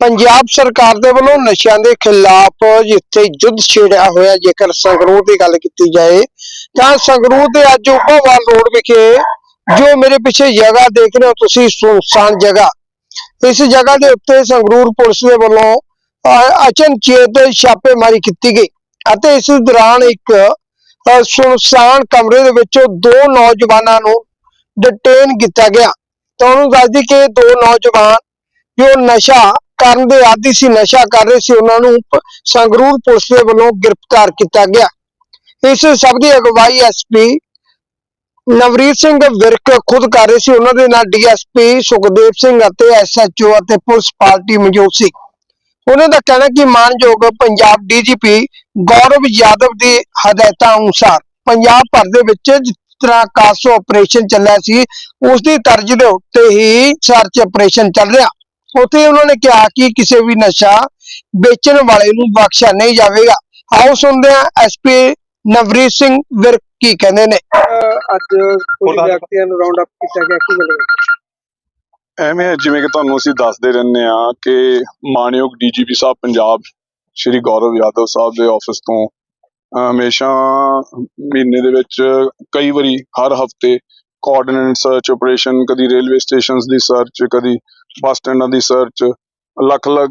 ਪੰਜਾਬ ਸਰਕਾਰ ਦੇ ਵੱਲੋਂ ਨਸ਼ਿਆਂ ਦੇ ਖਿਲਾਫ ਜਿੱਥੇ ਯੁੱਧ ਛੇੜਿਆ ਹੋਇਆ, ਜੇਕਰ ਸੰਗਰੂਰ ਦੀ ਗੱਲ ਕੀਤੀ ਜਾਏ, ਤਾਂ ਸੰਗਰੂਰ ਦੇ ਅੱਜ ਉਪਾਵਾਲ ਰੋਡ ਵਿਖੇ ਜੋ ਮੇਰੇ ਪਿੱਛੇ ਜਗ੍ਹਾ ਦੇਖ ਰਹੇ ਹੋ ਤੁਸੀਂ, ਸੁਨਸਾਨ ਜਗ੍ਹਾ। ਇਸ ਜਗ੍ਹਾ ਦੇ ਉੱਤੇ ਸੰਗਰੂਰ ਪੁਲਿਸ ਦੇ ਵੱਲੋਂ, ਅ- ਅਚਨਚੇਤ ਛਾਪੇਮਾਰੀ ਕੀਤੀ ਗਈ ਅਤੇ ਇਸ ਦੌਰਾਨ ਇੱਕ ਸੁਨਸਾਨ ਕਮਰੇ ਦੇ ਵਿੱਚੋਂ ਦੋ ਨੌਜਵਾਨਾਂ ਨੂੰ ਡਿਟੇਨ ਕੀਤਾ ਗਿਆ। ਤੁਹਾਨੂੰ ਉਹਨੂੰ ਦੱਸਦੀ ਕਿ ਦੋ ਨੌਜਵਾਨ, ਜੋ ਨਸ਼ਾ ਕਰਨ ਦੇ ਆਦੀ ਸੀ, ਨਸ਼ਾ ਕਰ ਰਹੇ ਸੀ, ਉਹਨਾਂ ਨੂੰ ਸੰਗਰੂਰ ਪੁਲਿਸ ਦੇ ਵੱਲੋਂ ਗ੍ਰਿਫਤਾਰ ਕੀਤਾ ਗਿਆ। ਇਸ ਸਭ ਦੀ ਅਗਵਾਈ ਐਸਪੀ ਨਵਰੀਤ ਸਿੰਘ ਵਿਰਕ ਖੁਦ ਕਰ ਰਹੇ ਸੀ। ਉਹਨਾਂ ਦੇ ਨਾਲ ਡੀਐਸਪੀ ਸੁਖਦੇਵ ਸਿੰਘ ਅਤੇ ਐਸਐਚਓ ਅਤੇ ਪੁਲਿਸ ਪਾਰਟੀ ਮੌਜੂਦ ਸੀ। ਉਹਨਾਂ ਦਾ ਕਹਿਣਾ ਕਿ ਮਾਨਯੋਗ ਪੰਜਾਬ ਡੀਜੀਪੀ ਗੌਰਵ ਯਾਦਵ ਦੀ ਹਦਾਇਤਾਂ ਅਨੁਸਾਰ ਪੰਜਾਬ ਭਰ ਦੇ ਵਿੱਚ ਜਿਸ ਤਰ੍ਹਾਂ ਕਾਸੋ ਆਪਰੇਸ਼ਨ ਚੱਲਿਆ ਸੀ, ਉਸ ਦੀ ਤਰਜ਼ ਦੇ ਉੱਤੇ ਹੀ ਸਰਚ ਆਪਰੇਸ਼ਨ ਚੱਲ ਰਿਹਾ। ਉੱਥੇ ਉਹਨਾਂ ਨੇ ਕਿਹਾ ਕਿ ਕਿਸੇ ਵੀ ਨਸ਼ਾ ਵੇਚਣ ਵਾਲੇ ਨੂੰ ਬਖਸ਼ਿਆ ਨਹੀਂ ਜਾਵੇਗਾ। ਆਓ ਸੁਣਦੇ ਹਾਂ ਐਸਪੀ ਨਵਰੀਤ ਸਿੰਘ ਵਿਰਕ ਕੀ ਕਹਿੰਦੇ ਨੇ। ਅੱਜ ਕੁਝ ਵਿਅਕਤੀਆਂ ਨੂੰ ਰਾਉਂਡ ਅਪ ਕੀਤਾ ਗਿਆ ਕੀ ਗੱਲ ਐਵੇਂ ਜਿਵੇਂ ਕਿ ਤੁਹਾਨੂੰ ਅਸੀਂ ਦੱਸਦੇ ਰਹਿੰਦੇ ਆ ਕਿ ਮਾਨਯੋਗ ਡੀਜੀਪੀ ਸਾਹਿਬ ਪੰਜਾਬ ਸ਼੍ਰੀ ਗੌਰਵ ਯਾਦਵ ਸਾਹਿਬ ਦੇ ਆਫਿਸ ਤੋਂ ਹਮੇਸ਼ਾ ਮਹੀਨੇ ਦੇ ਵਿੱਚ ਕਈ ਵਾਰੀ ਹਰ ਹਫ਼ਤੇ ਕੋਆਰਡੀਨੇਟ ਸਰਚ ਆਪਰੇਸ਼ਨ ਕਦੀ ਰੇਲਵੇ ਸਟੇਸ਼ਨਸ ਦੀ ਸਰਚ ਕਦੀ ਬੱਸ ਸਟੈਂਡਾਂ ਦੀ ਸਰਚ ਅਲੱਗ-ਅਲੱਗ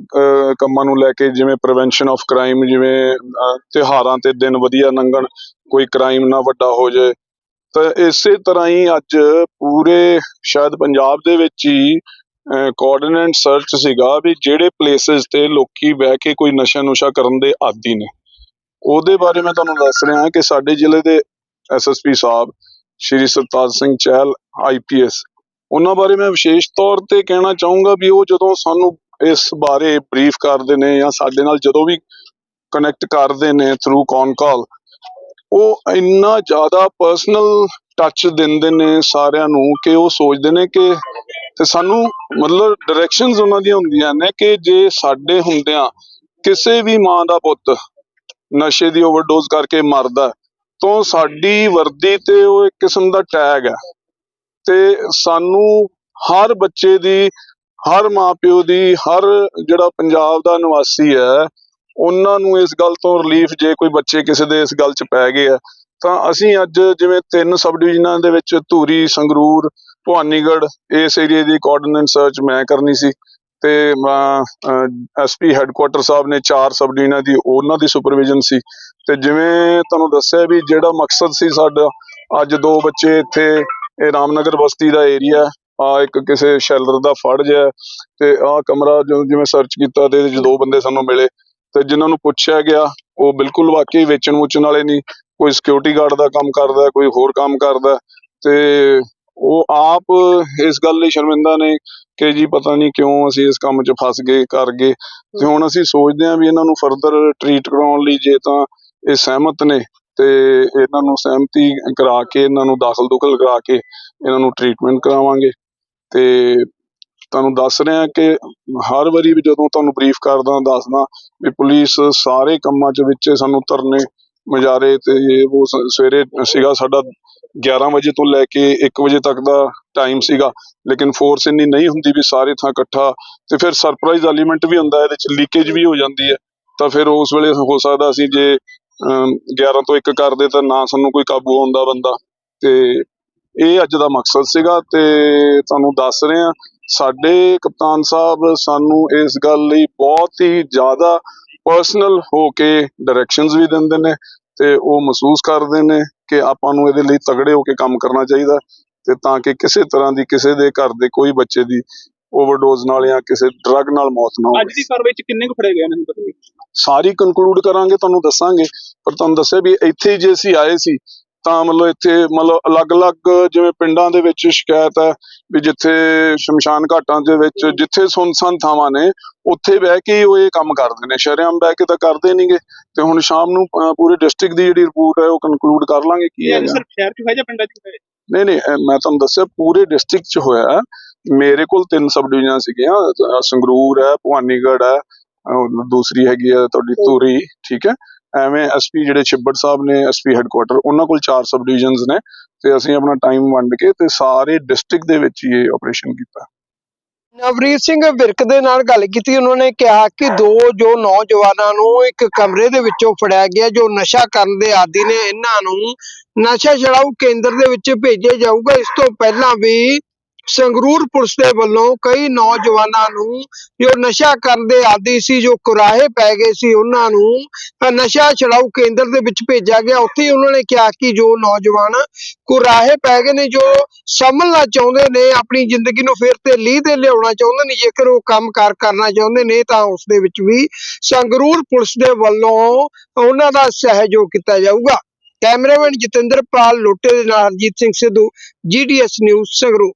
ਕੰਮਾਂ ਨੂੰ ਲੈ ਕੇ ਜਿਵੇਂ ਪ੍ਰੀਵੈਂਸ਼ਨ ਆਫ ਕ੍ਰਾਈਮ ਜਿਵੇਂ ਅਹ, ਤਿਉਹਾਰਾਂ ਤੇ ਦਿਨ ਵਧੀਆ ਲੰਘਣ ਕੋਈ ਕ੍ਰਾਈਮ ਨਾ ਵੱਡਾ ਹੋ ਜਾਏ। ਤਾਂ ਇਸੇ ਤਰ੍ਹਾਂ ਹੀ ਅੱਜ ਪੂਰੇ ਸ਼ਾਇਦ ਪੰਜਾਬ ਦੇ ਵਿੱਚ ਹੀ ਕੋਆਰਡੀਨੇਟ ਸਰਚ ਸੀਗਾ ਵੀ ਜਿਹੜੇ ਪਲੇਸਸ ਤੇ ਲੋਕੀ ਬਹਿ ਕੇ ਕੋਈ ਨਸ਼ਾ ਨੁਸ਼ਾ ਕਰਨ ਦੇ ਆਦੀ ਨੇ। ਉਹਦੇ ਬਾਰੇ ਮੈਂ ਤੁਹਾਨੂੰ ਦੱਸ ਰਿਹਾ ਕਿ ਸਾਡੇ ਜ਼ਿਲ੍ਹੇ ਦੇ ਐਸਐਸਪੀ ਸਾਹਿਬ ਸ਼੍ਰੀ ਸਰਤਾਜ ਸਿੰਘ ਚਹਿਲ ਆਈਪੀਐਸ ਉਹਨਾਂ ਬਾਰੇ ਮੈਂ ਵਿਸ਼ੇਸ਼ ਤੌਰ ਤੇ ਕਹਿਣਾ ਚਾਹੂੰਗਾ ਵੀ ਉਹ ਜਦੋਂ ਸਾਨੂੰ ਇਸ ਬਾਰੇ ਬਰੀਫ ਕਰਦੇ ਨੇ ਜਾਂ ਸਾਡੇ ਨਾਲ ਜਦੋਂ ਵੀ ਕਨੈਕਟ ਕਰਦੇ ਨੇ ਥਰੂ ਕੌਨ ਕਾਲ ਉਹ ਇੰਨਾ ਜ਼ਿਆਦਾ ਪਰਸਨਲ ਟੱਚ ਦਿੰਦੇ ਨੇ ਸਾਰਿਆਂ ਨੂੰ ਕਿ ਉਹ ਸੋਚਦੇ ਨੇ ਕਿ ਤੇ ਸਾਨੂੰ ਮਤਲਬ ਡਾਇਰੈਕਸ਼ਨਸ ਉਹਨਾਂ ਦੀਆਂ ਹੁੰਦੀਆਂ ਨੇ ਕਿ ਜੇ ਸਾਡੇ ਹੁੰਦਿਆਂ ਕਿਸੇ ਵੀ ਮਾਂ ਦਾ ਪੁੱਤ ਨਸ਼ੇ ਦੀ ਓਵਰਡੋਜ਼ ਕਰਕੇ ਮਰਦਾ ਹੈ, ਤਾਂ ਸਾਡੀ ਵਰਦੀ ਤੇ ਉਹ ਇੱਕ ਕਿਸਮ ਦਾ ਟੈਗ ਹੈ। ਤੇ ਸਾਨੂੰ ਹਰ ਬੱਚੇ ਦੀ, ਹਰ ਮਾਪਿਓ ਦੀ, ਹਰ ਜਿਹੜਾ ਪੰਜਾਬ ਦਾ ਨਿਵਾਸੀ ਹੈ, ਉਹਨਾਂ ਨੂੰ ਇਸ ਗੱਲ ਤੋਂ ਰਿਲੀਫ ਜੇ ਕੋਈ ਬੱਚੇ ਕਿਸੇ ਦੇ ਇਸ ਗੱਲ 'ਚ ਪੈ ਗਏ ਆ। ਤਾਂ ਅਸੀਂ ਅੱਜ ਜਿਵੇਂ ਤਿੰਨ ਸਬ ਡਿਵੀਜ਼ਨਾਂ ਦੇ ਵਿੱਚ ਧੂਰੀ, ਸੰਗਰੂਰ, ਭਵਾਨੀਗੜ੍ਹ, ਇਸ ਏਰੀਆ ਦੀ ਕੋਆਰਡੀਨੇਟ ਸਰਚ ਮੈਂ ਕਰਨੀ ਸੀ ਤੇ ਐਸਪੀ ਹੈੱਡਕੁਆਟਰ ਸਾਹਿਬ ਨੇ ਚਾਰ ਸਬ ਡਿਵੀਜ਼ਨਾਂ ਦੀ, ਉਹਨਾਂ ਦੀ ਸੁਪਰਵਿਜ਼ਨ ਸੀ। ਤੇ ਜਿਵੇਂ ਤੁਹਾਨੂੰ ਦੱਸਿਆ ਵੀ ਜਿਹੜਾ ਮਕਸਦ ਸੀ ਸਾਡਾ, ਅੱਜ ਦੋ ਬੱਚੇ ਇੱਥੇ ਇਹ ਰਾਮਨਗਰ ਬਸਤੀ ਦਾ ਏਰੀਆ ਆ ਇੱਕ ਕਿਸੇ ਸ਼ੈਲਰ ਦਾ ਫੜ ਜਿਹਾ ਤੇ ਆਹ ਕਮਰਾ ਜੋ ਜਿਵੇਂ ਸਰਚ ਕੀਤਾ ਤੇ ਇਹਦੇ 'ਚ ਦੋ ਬੰਦੇ ਸਾਨੂੰ ਮਿਲੇ ਤੇ ਜਿਨ੍ਹਾਂ ਨੂੰ ਪੁੱਛਿਆ ਗਿਆ, ਉਹ ਬਿਲਕੁਲ ਵਾਕਈ ਵੇਚਣ ਵੂਚਣ ਵਾਲੇ ਨਹੀਂ। ਕੋਈ ਸਿਕਿਉਰਿਟੀ ਗਾਰਡ ਦਾ ਕੰਮ ਕਰਦਾ, ਕੋਈ ਹੋਰ ਕੰਮ ਕਰਦਾ ਤੇ ਉਹ ਆਪ ਇਸ ਗੱਲ ਲਈ ਸ਼ਰਮਿੰਦਾ ਨੇ ਕਿ ਜੀ ਪਤਾ ਨਹੀਂ ਕਿਉਂ ਅਸੀਂ ਇਸ ਕੰਮ 'ਚ ਫਸ ਗਏ, ਕਰ ਗਏ। ਤੇ ਹੁਣ ਅਸੀਂ ਸੋਚਦੇ ਹਾਂ ਵੀ ਇਹਨਾਂ ਨੂੰ ਫਰਦਰ ਟ੍ਰੀਟ ਕਰਾਉਣ ਲਈ ਜੇ ਤਾਂ ਇਹ ਸਹਿਮਤ ਨੇ। ਤੇ ਇਹਨਾਂ ਨੂੰ ਸਹਿਮਤੀ ਕਰਾ ਕੇ, ਇਹਨਾਂ ਨੂੰ ਦਾਖਲ ਦੁਖਲ ਕਰਾ ਕੇ ਇਹਨਾਂ ਨੂੰ ਟ੍ਰੀਟਮੈਂਟ ਕਰਾਵਾਂਗੇ। ਤੇ ਤੁਹਾਨੂੰ ਦੱਸ ਰਿਹਾ ਕਿ ਹਰ ਵਾਰੀ ਵੀ ਜਦੋਂ ਤੁਹਾਨੂੰ ਬਰੀਫ ਕਰਦਾ, ਦੱਸਦਾ ਵੀ ਪੁਲਿਸ ਸਾਰੇ ਕੰਮਾਂ 'ਚ ਵਿੱਚ ਸਾਨੂੰ ਧਰਨੇ ਮਜਾਰੇ ਤੇ ਉਹ ਸਵੇਰੇ ਸੀਗਾ ਸਾਡਾ 11 ਵਜੇ ਤੋਂ ਲੈ ਕੇ 1 ਵਜੇ ਤੱਕ ਦਾ ਟਾਈਮ ਸੀਗਾ। ਲੇਕਿਨ ਫੋਰਸ ਇੰਨੀ ਨਹੀਂ ਹੁੰਦੀ ਵੀ ਸਾਰੇ ਥਾਂ ਇਕੱਠਾ ਤੇ ਫਿਰ ਸਰਪ੍ਰਾਈਜ਼ ਐਲੀਮੈਂਟ ਵੀ ਹੁੰਦਾ, ਇਹਦੇ 'ਚ ਲੀਕੇਜ ਵੀ ਹੋ ਜਾਂਦੀ ਹੈ। ਤਾਂ ਫਿਰ ਉਸ ਵੇਲੇ ਹੋ ਸਕਦਾ ਸੀ ਜੇ 11 ਤੋਂ 1 ਕਰਦੇ ਤਾਂ ਨਾ ਸਾਨੂੰ ਕੋਈ ਕਾਬੂ ਆਉਂਦਾ ਬੰਦਾ। ਤੇ ਇਹ ਅੱਜ ਦਾ ਮਕਸਦ ਸੀਗਾ ਤੇ ਤੁਹਾਨੂੰ ਦੱਸ ਰਹੇ। ਆ ਸਾਡੇ ਕਪਤਾਨ ਸਾਹਿਬ ਸਾਨੂੰ ਇਸ ਗੱਲ ਲਈ ਬਹੁਤ ਹੀ ਜ਼ਿਆਦਾ ਪਰਸਨਲ ਹੋ ਕੇ ਡਾਇਰੈਕਸ਼ਨਸ ਵੀ ਦਿੰਦੇ ਨੇ ਤੇ ਉਹ ਮਹਿਸੂਸ ਕਰਦੇ ਨੇ ਕਿ ਆਪਾਂ ਨੂੰ ਇਹਦੇ ਲਈ ਤਗੜੇ ਹੋ ਕੇ ਕੰਮ ਕਰਨਾ ਚਾਹੀਦਾ ਤੇ ਤਾਂ ਕਿ ਕਿਸੇ ਤਰ੍ਹਾਂ ਦੀ ਕਿਸੇ ਦੇ ਘਰ ਦੇ ਕੋਈ ਬੱਚੇ ਦੀ ਓਵਰਡੋਜ਼ ਨਾਲ ਜਾਂ ਕਿਸੇ ਡਰੱਗ ਨਾਲ ਮੌਤ ਨਾ ਅੱਜ ਹੋਵੇ ਦੀ ਕਾਰਵਾਈ ਚ ਕਿੰਨੇ ਕੁ ਫੜੇ ਗਏ ਨੇ ਤੱਕ? ਸਾਰੀ ਕੰਕਲੂਡ ਕਰਾਂਗੇ ਤੁਹਾਨੂੰ ਦੱਸਾਂਗੇ। ਪਰ ਤੁਹਾਨੂੰ ਦੱਸਿਆ ਵੀ ਇੱਥੇ ਹੀ ਜੇ ਅਸੀਂ ਆਏ ਸੀ ਤਾਂ ਮਤਲਬ ਇੱਥੇ ਮਤਲਬ ਅਲੱਗ-ਅਲੱਗ ਜਿਵੇਂ ਪਿੰਡਾਂ ਦੇ ਵਿੱਚ ਸ਼ਿਕਾਇਤ ਹੈ ਵੀ ਜਿੱਥੇ ਸ਼ਮਸ਼ਾਨ ਘਾਟਾਂ ਦੇ ਵਿੱਚ ਜਿੱਥੇ ਸੁਨਸਾਨ ਥਾਵਾਂ ਨੇ ਉੱਥੇ ਬਹਿ ਕੇ ਹੀ ਉਹ ਇਹ ਕੰਮ ਕਰਦੇ ਨੇ। ਸ਼ਰੇਆਮ ਬਹਿ ਕੇ ਤਾਂ ਕਰਦੇ ਨਹੀਂਗੇ ਤੇ ਹੁਣ ਸ਼ਾਮ ਨੂੰ ਅਹ, ਪੂਰੇ ਡਿਸਟ੍ਰਿਕਟ ਦੀ ਜਿਹੜੀ ਰਿਪੋਰਟ ਹੈ ਉਹ ਕੰਕਲੂਡ ਕਰ ਲਾਂਗੇ ਕੀ ਇਹ ਹੈਗਾ ਸਿਰਫ ਸ਼ਹਿਰ ਚ ਹੋਇਆ ਜਾਂ ਪਿੰਡਾਂ ਚ ਹੋਇਆ? ਨਹੀਂ ਨਹੀਂ ਮੈਂ ਤੁਹਾਨੂੰ ਦੱਸਿਆ ਪੂਰੇ ਡਿਸਟ੍ਰਿਕਟ 'ਚ ਹੋਇਆ। ਹੈ। ਮੇਰੇ ਕੋਲ ਤਿੰਨ ਸਬ ਡਿਵੀਜ਼ਨਾਂ ਸੀਗੀਆਂ ਸੰਗਰੂਰ ਹੈ ਭਵਾਨੀਗੜ੍ਹ ਹੈ ਅਹ ਦੂਸਰੀ ਹੈਗੀ ਹੈ ਤੁਹਾਡੀ ਧੂਰੀ ਠੀਕ ਹੈ? ਐਵੇਂ ਐਸਪੀ ਜਿਹੜੇ ਛਿੱਬੜ ਸਾਹਿਬ ਨੇ ਐਸਪੀ ਹੈੱਡਕੁਆਟਰ ਉਹਨਾਂ ਕੋਲ ਚਾਰ ਸਬ ਡਿਵੀਜ਼ਨਸ ਨੇ ਤੇ ਅਸੀਂ ਆਪਣਾ ਟਾਈਮ ਵੰਡ ਕੇ ਤੇ ਸਾਰੇ ਡਿਸਟ੍ਰਿਕਟ ਦੇ ਵਿੱਚ ਹੀ ਇਹ ਆਪਰੇਸ਼ਨ ਕੀਤਾ। ਨਵਰੀਤ ਸਿੰਘ ਵਿਰਕ ਦੇ ਨਾਲ ਗੱਲ ਕੀਤੀ ਉਹਨਾਂ ਨੇ ਕਿਹਾ ਕਿ ਦੋ ਜੋ ਨੌਜਵਾਨਾਂ ਨੂੰ ਇੱਕ ਕਮਰੇ ਦੇ ਵਿੱਚੋਂ ਫੜਿਆ ਗਿਆ ਜੋ ਨਸ਼ਾ ਕਰਨ ਦੇ ਆਦੀ ਨੇ ਇਹਨਾਂ ਨੂੰ ਨਸ਼ਾ ਛਡਾਊ ਕੇਂਦਰ ਦੇ ਵਿੱਚ ਭੇਜਿਆ ਜਾਊਗਾ। ਇਸ ਤੋਂ ਪਹਿਲਾਂ ਵੀ ਸੰਗਰੂਰ ਪੁਲਿਸ ਦੇ ਵੱਲੋਂ ਕਈ ਨੌਜਵਾਨਾਂ ਨੂੰ ਜੋ ਨਸ਼ਾ ਕਰਨ ਦੇ ਆਦੀ ਸੀ, ਜੋ ਕੁਰਾਹੇ ਪੈ ਗਏ ਸੀ, ਉਹਨਾਂ ਨੂੰ ਨਸ਼ਾ ਛਡਾਊ ਕੇਂਦਰ ਦੇ ਵਿੱਚ ਭੇਜਿਆ ਗਿਆ। ਉੱਥੇ ਹੀ ਉਹਨਾਂ ਨੇ ਕਿਹਾ ਕਿ ਜੋ ਨੌਜਵਾਨ ਕੁਰਾਹੇ ਪੈ ਗਏ ਨੇ, ਜੋ ਸੰਭਲਣਾ ਚਾਹੁੰਦੇ ਨੇ, ਆਪਣੀ ਜ਼ਿੰਦਗੀ ਨੂੰ ਫਿਰ ਤੇ ਲੀਹ ਤੇ ਲਿਆਉਣਾ ਚਾਹੁੰਦੇ ਨੇ, ਜੇਕਰ ਉਹ ਕੰਮ ਕਾਰ ਕਰਨਾ ਚਾਹੁੰਦੇ ਨੇ, ਤਾਂ ਉਸ ਦੇ ਵਿੱਚ ਵੀ ਸੰਗਰੂਰ ਪੁਲਿਸ ਦੇ ਵੱਲੋਂ ਉਹਨਾਂ ਦਾ ਸਹਿਯੋਗ ਕੀਤਾ ਜਾਊਗਾ। ਕੈਮਰਾਮੈਨ ਜਤਿੰਦਰ ਪਾਲ ਲੋਟੇ ਦੇ ਨਾਲ ਹਰਜੀਤ ਸਿੰਘ ਸਿੱਧੂ ਜੀਡੀਐਸ ਨਿਊਜ਼ ਸੰਗਰੂਰ।